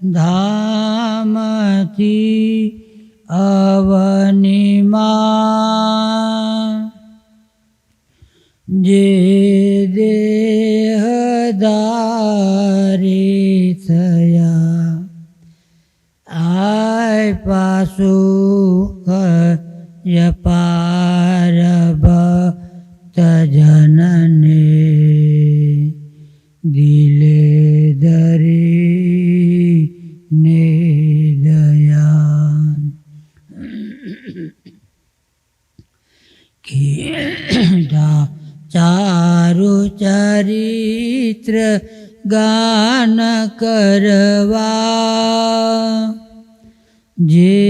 ધામથી અવનિમાં જે દેહદારી થયા આય પાછું યપાર કરવા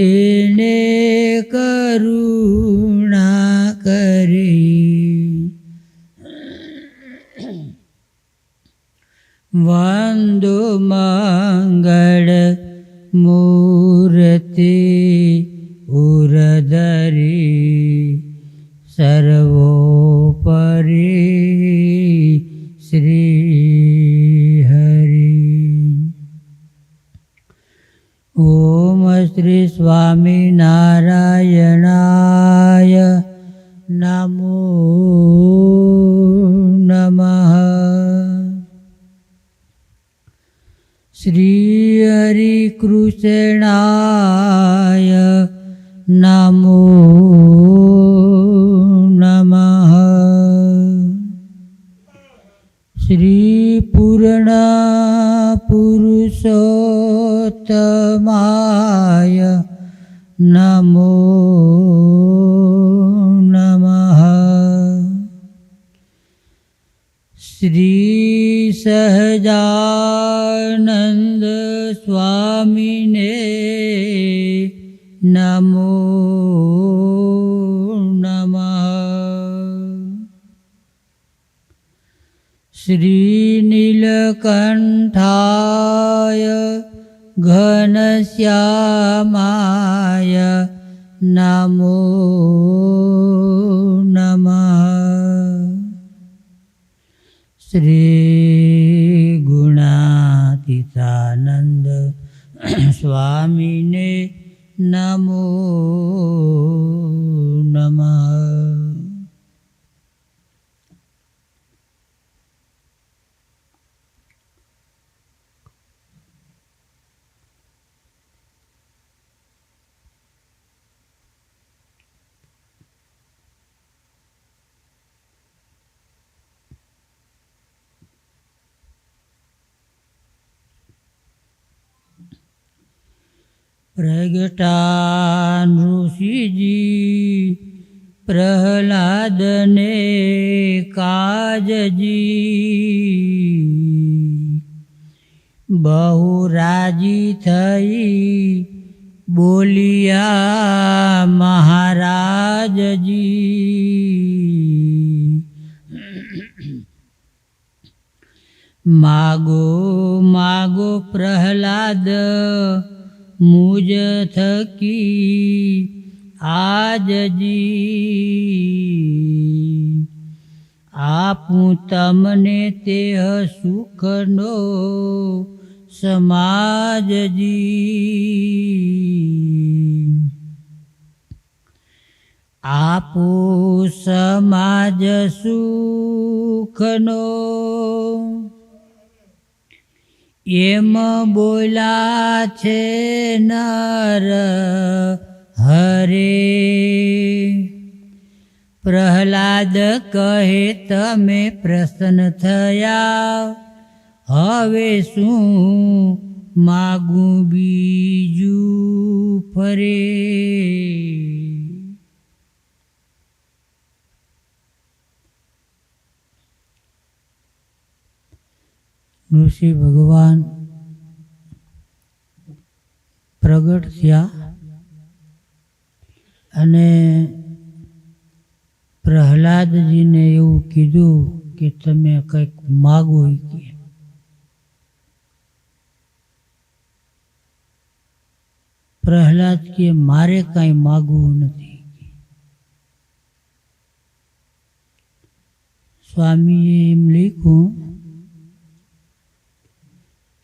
the Shama પ્રગટાન ઋષિજી પ્રહલાદને કાજજી. બહુ રાજી થઈ બોલિયા મહારાજજી. માગો માગો પ્રહલાદ મુજ થકી આજજી આપું તમને તે સુખનો સમાજજી આપો સમાજ સુખનો એમ બોલા છે નર હરે. પ્રહલાદ કહે, તમે પ્રસન્ન થયા. હવે શું માગું બીજું ફરે? ઋષિ ભગવાન પ્રગટ થયા અને પ્રહલાદજીને એવું કીધું કે તમે કંઈક માગો કે. પ્રહલાદ કે, મારે કાંઈ માગવું નથી. સ્વામીએ એમ લખ્યું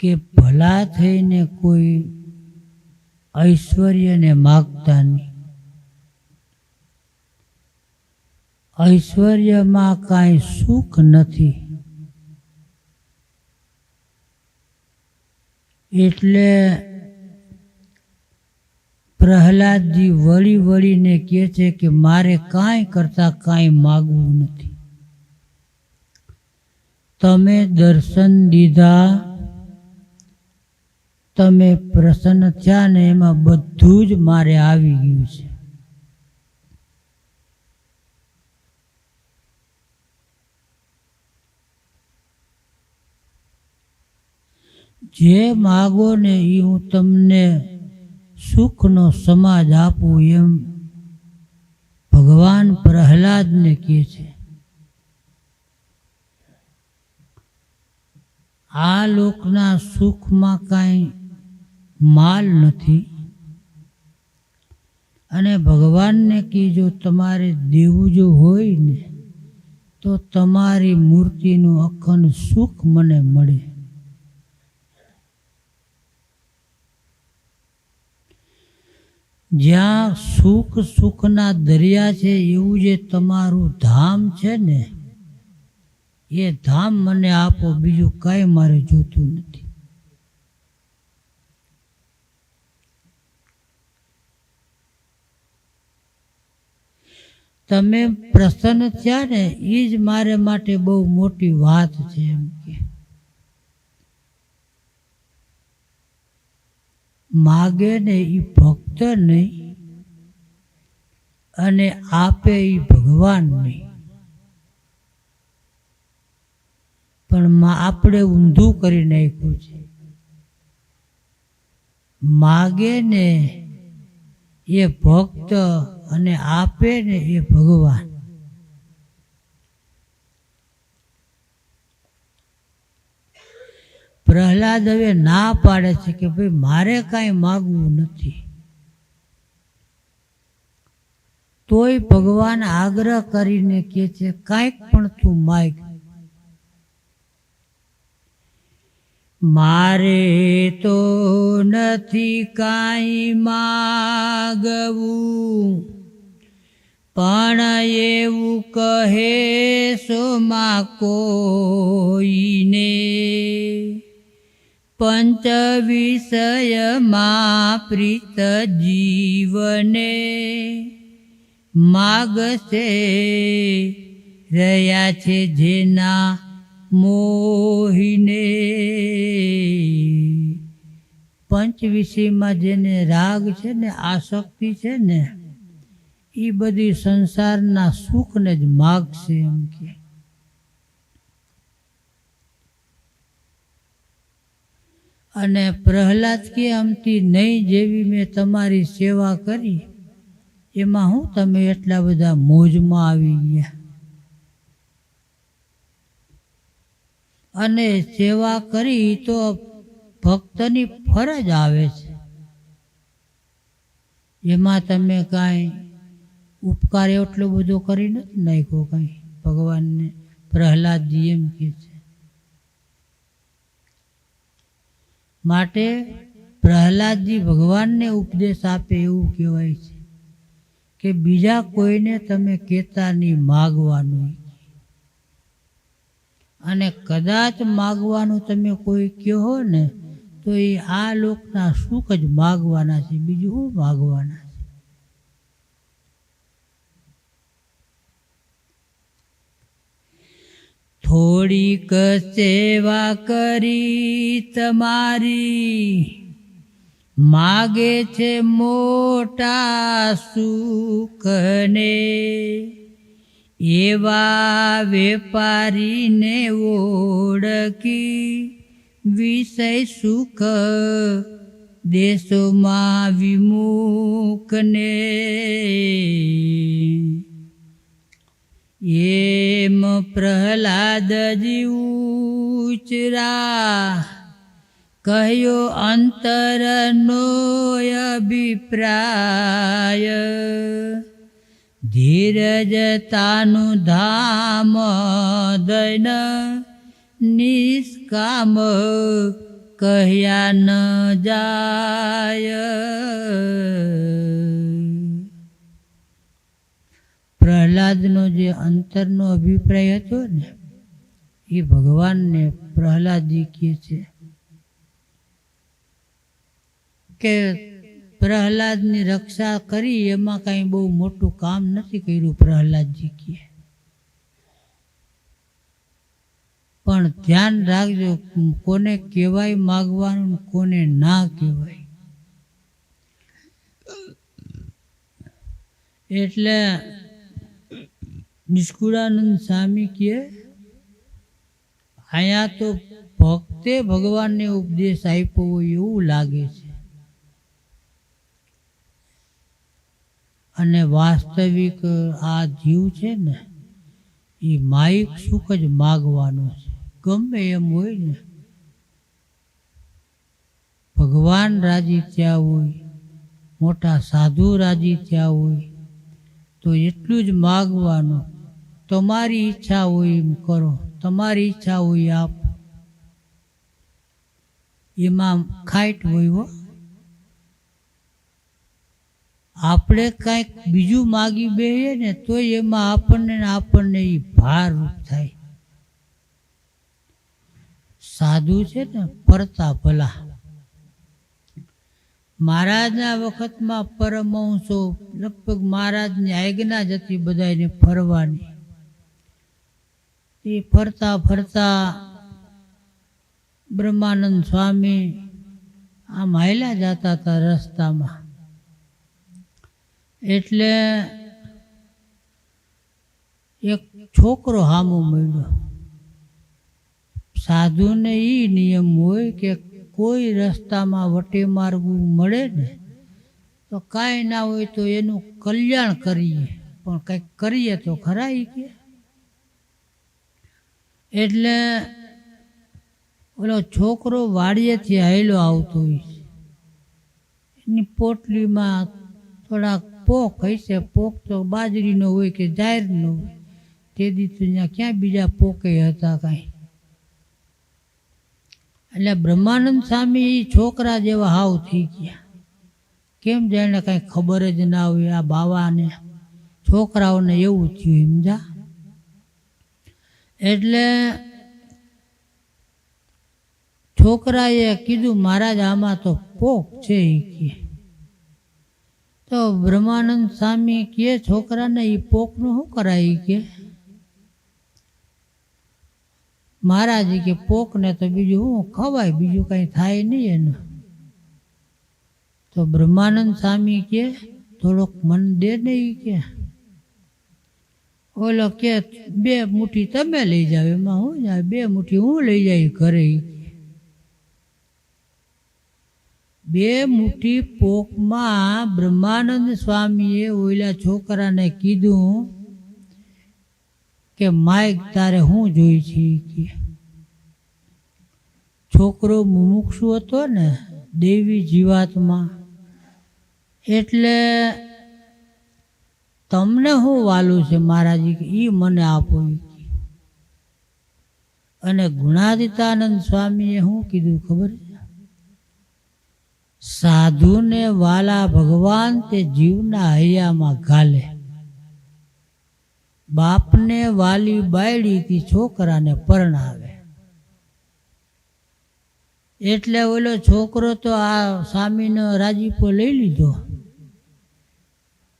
કે ભલા થઈને કોઈ ઐશ્વર્યને માગતા નહીં. ઐશ્વર્યમાં કાંઈ સુખ નથી. એટલે પ્રહલાદજી વળી વળીને કહે છે કે મારે કાંઈ કરતા કાંઈ માગવું નથી. તમે દર્શન દીધા તમે પ્રસન્ન થયા ને એમાં બધું જ મારે આવી ગયું છે. જે માગો ને એ હું તમને સુખનો સમાજ આપું એમ ભગવાન પ્રહલાદને કહે છે. આ લોકના સુખમાં કાંઈ માલ નથી. અને ભગવાનને કે જો તમારે દેવું જો હોય ને, તો તમારી મૂર્તિનું અખંડ સુખ મને મળે. જ્યાં સુખ સુખના દરિયા છે, એવું જે તમારું ધામ છે ને, એ ધામ મને આપો, બીજું કાંઈ મારે જોતું નથી. તમે પ્રસન્ન થયા ને એ જ મારે માટે બહુ મોટી વાત છે એમ કે. માગે ને એ ભક્ત નહીં, અને આપે એ ભગવાન નહીં. પણ આપણે ઊંધું કરી નાખ્યું છે. માગે ને એ ભક્ત અને આપે ને એ ભગવાન. પ્રહલાદ હવે ના પાડે છે કે ભાઈ, મારે કાંઈ માગવું નથી. તોય ભગવાન આગ્રહ કરીને કહે છે, કાંઈક પણ તું માગ. મારે તો નથી કાંઈ માગવું. પણ એવું કહે સોમાં કોઈને. પંચ વિષયમાં પ્રીત જીવને માગશે રહ્યા છે જેના મોહિને. પંચ વિષયમાં જેને રાગ છે ને, આસક્તિ છે ને, એ બધી સંસારના સુખને જ માગશે એમ કે. અને પ્રહલાદ કે અમતી નહીં જેવી મેં તમારી સેવા કરી, એમાં હું તમે એટલા બધા મોજમાં આવી ગયા. અને સેવા કરી તો ભક્તની ફરજ આવે છે. એમાં તમે કાંઈ ઉપકાર એટલો બધો કરી નથી નાખ્યો કાંઈ? ભગવાનને પ્રહલાદજી એમ કહે છે. માટે પ્રહલાદજી ભગવાનને ઉપદેશ આપે એવું કહેવાય છે કે બીજા કોઈને તમે કહેતા નહીં, માગવાનું અને કદાચ માગવાનું તમે કોઈ કહો ને, તો એ આ લોકના સુખ જ માગવાના છે, બીજું શું માગવાના છે? થોડીક સેવા કરી તમારી, માગે છે મોટા સુખને. એવા વેપારીને ઓળખી વિષય સુખ દેશોમાં વિમુખને. એમ પ્રહલાદજી ઉચરા કહ્યો અંતરનો અભિપ્રાય ધીરજતાનું ધામ દૈન નિષ્કામ કહ્યા ન જાય. પ્રહલાદનો જે અંતરનો અભિપ્રાય હતો ને, એ ભગવાનને પ્રહલાદજી કહે છે કે પ્રહલાદની રક્ષા કરી, એમાં કાંઈ બહુ મોટું કામ નથી કર્યું પ્રહલાદજી કહે. પણ ધ્યાન રાખજો, કોને કહેવાય માગવાનું કોને ના કહેવાય. એટલે નિષ્કુળાનંદ સ્વામી કહે, અહીંયા તો ભક્તે ભગવાનને ઉપદેશ આપ્યો હોય એવું લાગે છે. અને વાસ્તવિક આ જીવ છે ને, એ માઇક સુખ જ માગવાનો છે. ગમે એમ હોય ને, ભગવાન રાજી થયા હોય, મોટા સાધુ રાજી થયા હોય, તો એટલું જ માગવાનું, તમારી ઈચ્છા હોય એમ કરો, તમારી ઈચ્છા હોય આપ. એમાં ખાઈટ હોય હો. આપણે કાંઈક બીજું માગી બેહીએ ને તોય એમાં આપણને આપણને એ ભારરૂપ થાય. સાધુ છે ને, ફરતા ભલા. મહારાજના વખતમાં પરમહંસો લગભગ મહારાજની આજ્ઞા જ હતી બધાને ફરવાની. એ ફરતા ફરતા બ્રહ્માનંદ સ્વામી આમ હાયલા જતા હતા રસ્તામાં. એટલે એક છોકરો હામો મળ્યો સાધુને એ નિયમ હોય કે કોઈ રસ્તામાં વટે માર્ગું મળે ને, તો કાંઈ ના હોય તો એનું કલ્યાણ કરીએ. પણ કંઈક કરીએ તો ખરા ઈ કે. એટલે ઓલો છોકરો વાડીએથી હાયલો આવતો હોય એની પોટલીમાં થોડાક પોક હશે પોક તો બાજરીનો હોય કે જાહેરનો હોય. તે દી ત્યાં ક્યાં બીજા પોકે હતા કાંઈ? એટલે બ્રહ્માનંદ સ્વામી છોકરા જેવા હાવ થઈ ગયા. કેમ જાણે કાંઈ ખબર જ ના હોય આ બાવાને છોકરાઓને એવું થયું, સમજા? એટલે છોકરાએ કીધું, મહારાજ, આમાં તો પોક છે એ કે. તો બ્રહ્માનંદ સ્વામી કે છોકરાને એ પોકનું શું કરાય કે? મહારાજ કે, પોકને તો બીજું શું ખવાય? બીજું કાંઈ થાય નહીં એનું. તો બ્રહ્માનંદ સ્વામી કે થોડોક મન દે ને એ કે. ઓલો કે, બે મુઠ્ઠી તમે લઈ જાવ એમાં હું જાય, બે મુઠ્ઠી હું લઈ જાય ઘરે ઈ કે બે મુઠ્ઠી પોકમાં બ્રહ્માનંદ સ્વામીએ ઓલા છોકરાને કીધું કે માઇક તારે હું જોઈ છે? કે, છોકરો મુમુક્ષુ હતો ને દેવી જીવાતમાં. એટલે તમને શું વાલું છે મહારાજી? કે એ મને આપો. અને ગુણાદિતાનંદ સ્વામીએ શું કીધું, ખબર છે? સાધુને વાલા ભગવાન તે જીવના હૈયામાં ઘાલે. બાપને વાલી બાયડીથી છોકરાને પરણાવે. એટલે ઓલો છોકરો તો આ સ્વામીનો રાજીપો લઈ લીધો.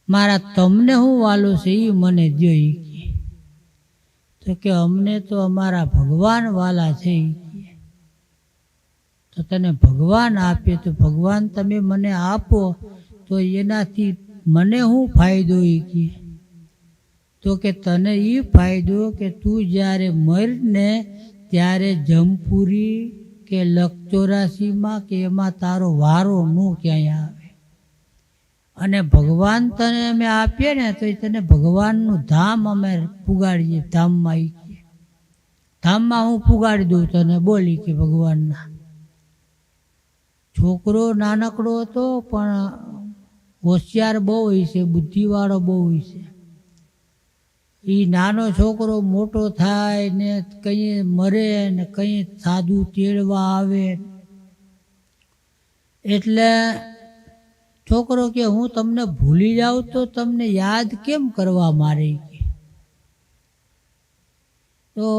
મારા તમને હું વાલો છે એ મને દો તો કે, અમને તો અમારા ભગવાન વાલા છે કે તો તને ભગવાન આપે તો ભગવાન તમે મને આપો, તો એનાથી મને શું ફાયદો એ કે? તો કે તને એ ફાયદો કે તું જ્યારે મરને ત્યારે જમપુરી કે લખચોરાસીમાં કે એમાં તારો વારો ન ક્યાંય આવે. અને ભગવાન તને અમે આપીએ ને તો એ તને ભગવાનનું ધામ અમે પુગાડીએ ધામમાં એ ધામમાં હું પુગાડી દઉં તને, બોલી કે ભગવાનના. છોકરો નાનકડો હતો, પણ હોશિયાર બહુ હોય છે, બુદ્ધિવાળો બહુ હોય છે. એ નાનો છોકરો મોટો થાય ને કંઈ મરે ને કંઈ સાદું તેડવા આવે. એટલે છોકરો કે, હું તમને ભૂલી જાઉં તો તમને યાદ કેમ કરવા મારે તો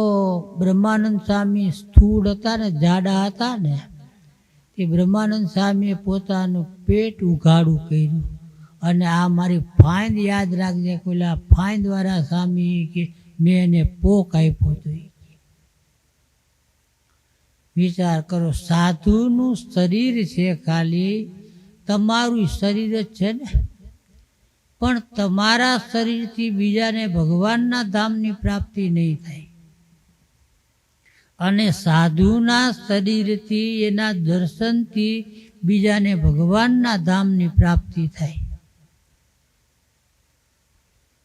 બ્રહ્માનંદ સ્વામી સ્થૂળ હતા ને, જાડા હતા ને તે બ્રહ્માનંદ સ્વામીએ પોતાનું પેટ ઉઘાડું કર્યું. અને આ મારી ફાઇન યાદ રાખજે પેલા દ્વારા સ્વામી કે મેં એને પોક આપ્યો હતો વિચાર કરો, સાધુનું શરીર છે ખાલી, તમારું શરીર જ છે ને? પણ તમારા શરીરથી બીજાને ભગવાનના ધામની પ્રાપ્તિ નહીં થાય. અને સાધુના શરીરથી એના દર્શનથી બીજાને ભગવાનના ધામની પ્રાપ્તિ થાય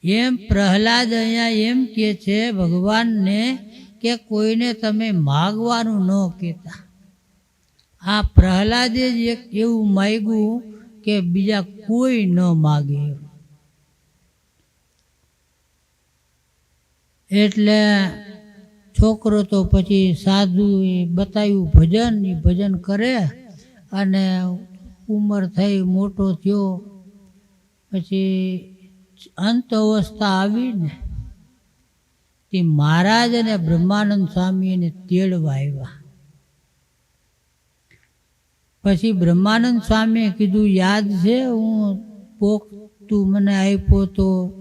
એમ પ્રહલાદ અહીંયા એમ કે છે, ભગવાનને કે કોઈને તમે માગવાનું ન કહેતા આ પ્રહલાદે જ એક એવું માગ્યું કે બીજા કોઈ ન માગે. એટલે છોકરો તો પછી સાધુ એ બતાવ્યું ભજન એ ભજન કરે. અને ઉંમર થઈ, મોટો થયો. પછી અંત અવસ્થા આવીને તે મહારાજ અને બ્રહ્માનંદ સ્વામી એને તેડવા આવ્યા. પછી બ્રહ્માનંદ સ્વામીએ કીધું, યાદ છે, હું પોક તું મને આપ્યો તો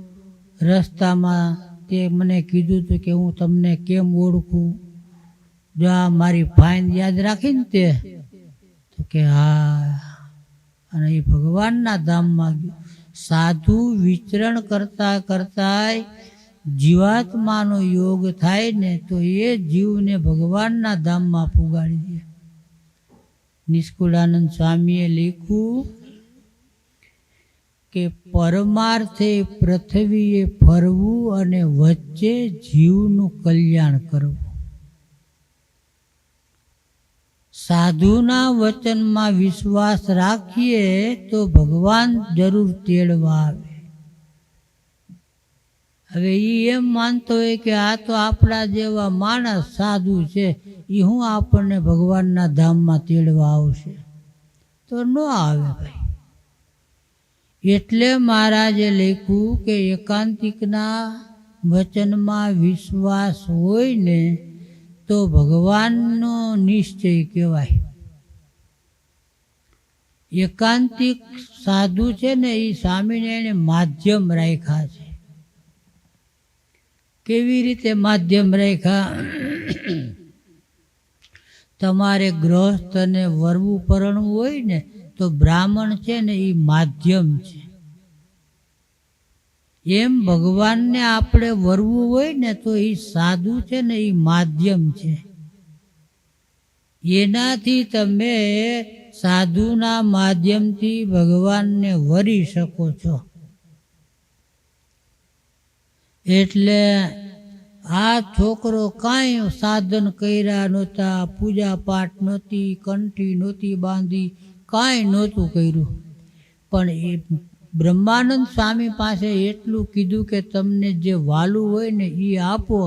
રસ્તામાં તે મને કીધું હતું કે હું તમને કેમ ઓળખું? જો આ મારી ફાઇન યાદ રાખીને તે, તો કે હા. અને એ ભગવાનના ધામમાં સાધુ વિચરણ કરતા કરતા જીવાત્માનો યોગ થાય ને તો એ જીવને ભગવાનના ધામમાં પુગાડી દે. નિષ્કુળાનંદ સ્વામીએ લખ્યું કે પરમાર્થે પૃથ્વીએ ફરવું અને વચ્ચે જીવનું કલ્યાણ કરવું. સાધુના વચનમાં વિશ્વાસ રાખીએ તો ભગવાન જરૂર તેડવા આવે. હવે એ એમ માનતો હોય કે આ તો આપણા જેવા માણસ સાધુ છે એ હું આપણને ભગવાનના ધામમાં તેડવા આવશે? તો ન આવે ભાઈ. એટલે મહારાજે લખ્યું કે એકાંતિકના વચનમાં વિશ્વાસ હોય ને તો ભગવાનનો નિશ્ચય કહેવાય. એકાંતિક સાધુ છે ને એ સ્વામિનારાયણે માધ્યમ રાખ્યા છે. કેવી રીતે માધ્યમ રાખ્યા? તમારે ગ્રહસ્થ અને વરવું પરણવું હોય ને તો બ્રાહ્મણ છે ને એ માધ્યમ છે. એમ ભગવાનને આપણે વરવું હોય ને તો એ સાધુ છે ને એ માધ્યમ છે. એનાથી તમે સાધુના માધ્યમથી ભગવાનને વરી શકો છો. એટલે આ છોકરો કાંઈ સાધન કર્યા નહોતા પૂજા પાઠ નહોતી, કંઠી નહોતી બાંધી કાંઈ નહોતું કર્યું. પણ એ બ્રહ્માનંદ સ્વામી પાસે એટલું કીધું કે તમને જે વાલું હોય ને એ આપો,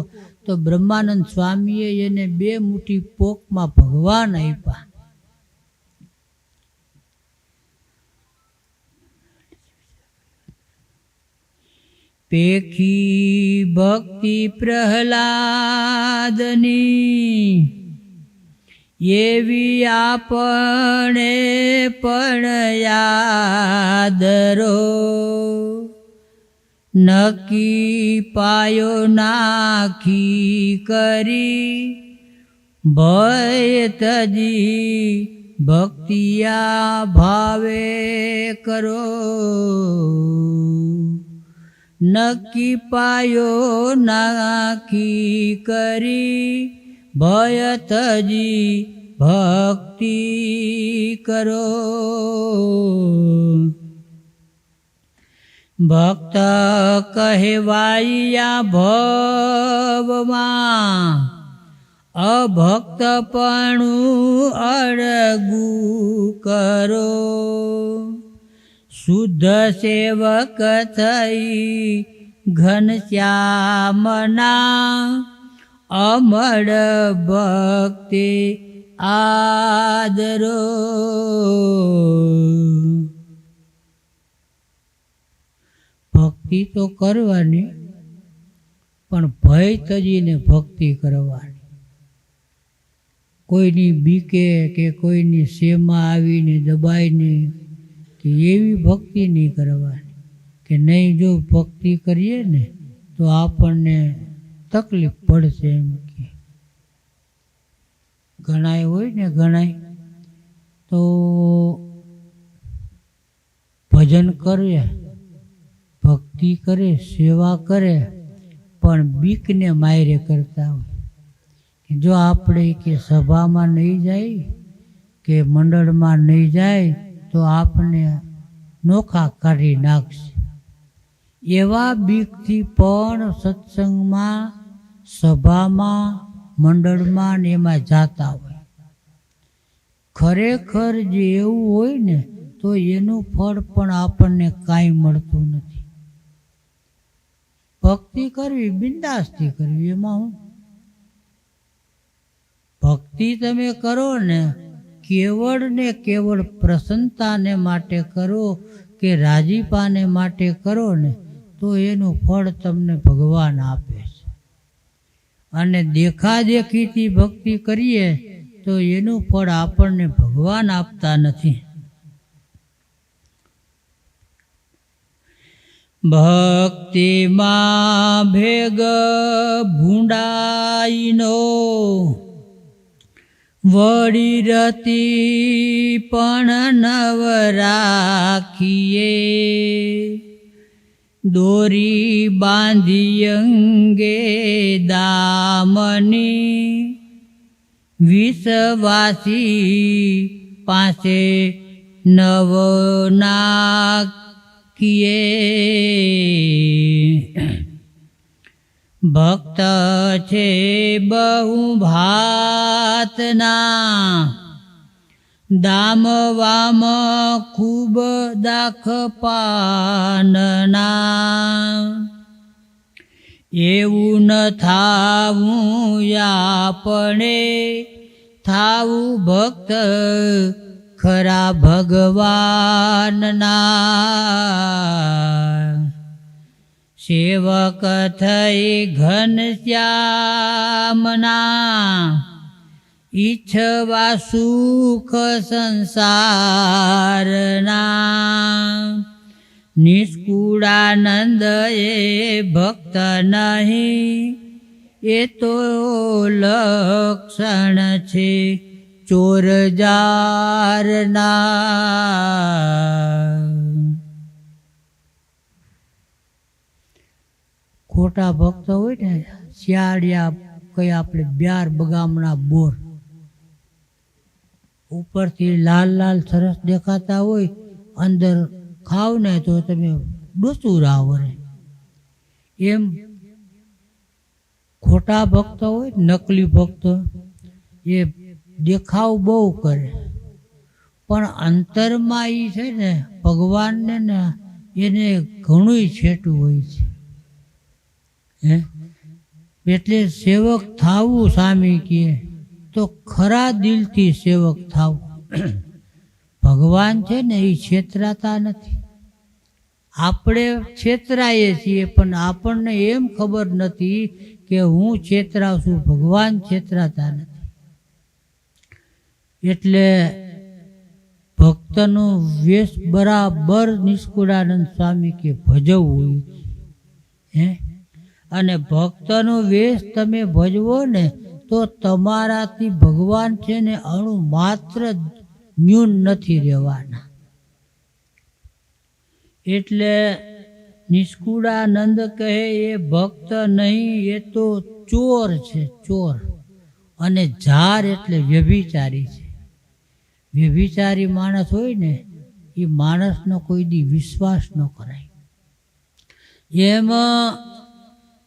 તો બ્રહ્માનંદ સ્વામીએ એને બે મુઠ્ઠી પોકમાં ભગવાન આપ્યા. પેખી ભક્તિ પ્રહલાદની એવી આપણે પણ યાદરો. નકી પાયો નાખી કરી, ભય તજી ભક્તિયા ભાવે કરો. નક્કી પાયો નાખી કરી ભય તજી ભક્તિ કરો. ભક્ત કહેવાયા ભવમાં અભક્તપણું અડગું કરો. શુદ્ધ સેવક થઈ ઘનશ્યામના અમળ ભક્તિ આદરો. ભક્તિ તો કરવાની, પણ ભય તજીને ભક્તિ કરવાની. કોઈની બીકે કે કોઈની સેમાં આવીને દબાઈને કે એવી ભક્તિ નહીં કરવાની. કે નહીં જો ભક્તિ કરીએ ને, તો આપણને તકલીફ પડશે એમ કે. ઘણાય હોય ને ઘણાય તો ભજન કરે, ભક્તિ કરે, સેવા કરે, પણ બીકને માયરે કરતા હોય. જો આપણે કે સભામાં નહીં જાય, કે મંડળમાં નહીં જાય, તો આપને નોખા કાઢી નાખશે. એવા બીકથી પણ સત્સંગમાં સભામાં, મંડળમાં ને એમાં જાતા હોય. ખરેખર જે એવું હોય ને, તો એનું ફળ પણ આપણને કાંઈ મળતું નથી. ભક્તિ કરવી, બિંદાસથી કરવી, એમાં હું? ભક્તિ તમે કરો ને, કેવળ ને કેવળ પ્રસન્નતાને માટે કરો કે રાજીપાને માટે કરો ને, તો એનું ફળ તમને ભગવાન આપે. અને દેખાદેખીથી ભક્તિ કરીએ તો એનું ફળ આપણને ભગવાન આપતા નથી. ભક્તિમાં ભેગ ભૂંડાઈનો વળી રતી પણ નવ રાખીએ. દોરી બાંધી અંગે દામની વિશ્વાસી પાસે નવ નાખીએ ભક્ત છે બહુ ભાતના દામ વામ ખૂબ દાખ પાનના એવું ન થાવું આપણે, થાવું ભક્ત ખરા ભગવાનના. સેવક થઈ ઘનશ્યામના ઈચ્છવા સુખ સંસારના નિષ્કુળાનંદ એ ભક્ત નહીં. એ તો લક્ષણ છે ચોર જારના ખોટા ભક્ત હોય ને, શિયાળિયા કઈ આપણે બ્યાર બગામના બોર. ઉપરથી લાલ લાલ સરસ દેખાતા હોય, અંદર ખાવ ને તો તમે ડોસું રાવરે એમ ખોટા ભક્ત હોય, નકલી ભક્ત, એ દેખાવ બહુ કરે. પણ અંતરમાં એ છે ને, ભગવાનને ને એને ઘણું છેટું હોય છે. હે? એટલે સેવક થાવું સામી કહે તો ખરા દિલથી સેવક થાવ. ભગવાન છે ને એ છેતરાતા નથી. આપણે છેતરાઈએ છીએ, પણ આપણને એમ ખબર નથી કે હું છેતરાવ છું ભગવાન છેતરાતા નથી. એટલે ભક્તનો વેશ બરાબર નિષ્કુળાનંદ સ્વામી કે ભજવવું હે? અને ભક્તનો વેશ તમે ભજવો ને તો તમારાથી ભગવાન છે ને અણુ માત્ર ન્યૂન નથી રહેવાના. એટલે નિષ્કુળાનંદ કહે, એ ભક્ત નહીં, એ તો ચોર છે, ચોર. અને ઝાર એટલે વ્યભિચારી છે. વ્યભિચારી માણસ હોય ને, એ માણસનો કોઈ દી વિશ્વાસ ન કરાય. એમાં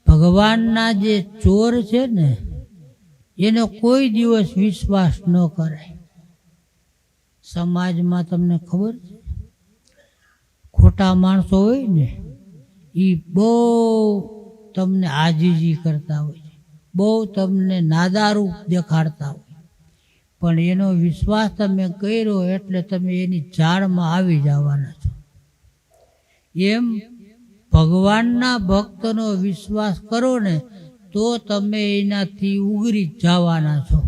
ભગવાનના જે ચોર છે ને એનો કોઈ દિવસ વિશ્વાસ ન કરાય સમાજમાં તમને ખબર છે? ખોટા માણસો હોય ને એ બહુ તમને આજીજી કરતા હોય છે. બહુ તમને નાદારૂપ દેખાડતા હોય. પણ એનો વિશ્વાસ તમે કર્યો એટલે તમે એની જાળમાં આવી જવાના છો. એમ ભગવાનના ભક્તનો વિશ્વાસ કરો ને તો તમે એનાથી ઉગરી જવાના છો.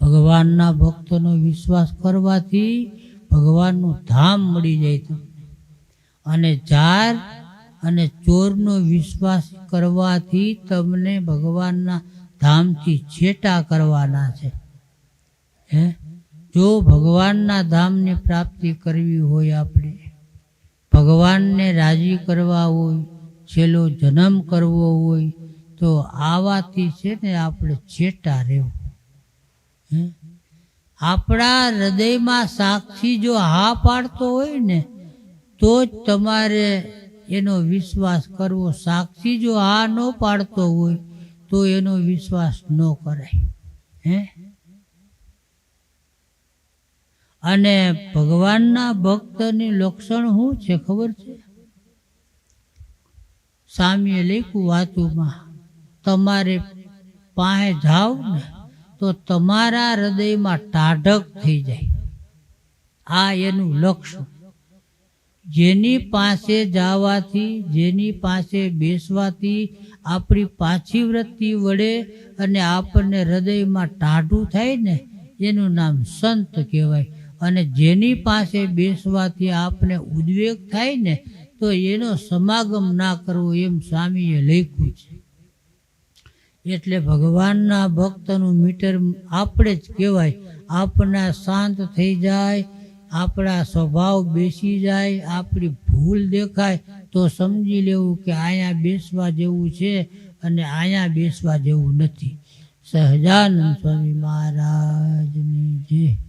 ભગવાનના ભક્તનો વિશ્વાસ કરવાથી ભગવાનનું ધામ મળી જાય તમને અને જાર અને ચોરનો વિશ્વાસ કરવાથી તમને ભગવાનના ધામથી છેટા કરવાના છે. હે? જો ભગવાનના ધામની પ્રાપ્તિ કરવી હોય આપણે, ભગવાનને રાજી કરવા હોય, છેલ્લો જન્મ કરવો હોય તો આવાથી છે ને આપણે છેટા રહેવું? આપણા હૃદયમાં સાક્ષી જો હા પાડતો હોય ને, તો જ તમારે એનો વિશ્વાસ કરવો. સાક્ષી જો હા ન પાડતો હોય, તો એનો વિશ્વાસ ન કરાય. હે? અને ભગવાનના ભક્તની લક્ષણ શું છે ખબર છે? સામીએ લખ્યું વાતુમાં. તમારે પાસે જાઓ ને, તો તમારા હૃદયમાં ટાઢક થઈ જાય. આ એનું લક્ષણ. જેની પાસે જવાથી, જેની પાસે બેસવાથી, આપણી પાછી વૃત્તિ વળે અને આપણને હૃદયમાં ટાઢું થાય ને, એનું નામ સંત કહેવાય. અને જેની પાસે બેસવાથી આપને ઉદ્વેગ થાય ને, તો એનો સમાગમ ના કરવો એમ સ્વામીએ લખ્યું છે. એટલે ભગવાનના ભક્તનું મીટર આપણે જ કહેવાય. આપણા શાંત થઈ જાય, આપણા સ્વભાવ બેસી જાય, આપણી ભૂલ દેખાય, તો સમજી લેવું કે અહીંયા બેસવા જેવું છે અને અહીંયા બેસવા જેવું નથી. સહજાનંદ સ્વામી મહારાજની જય.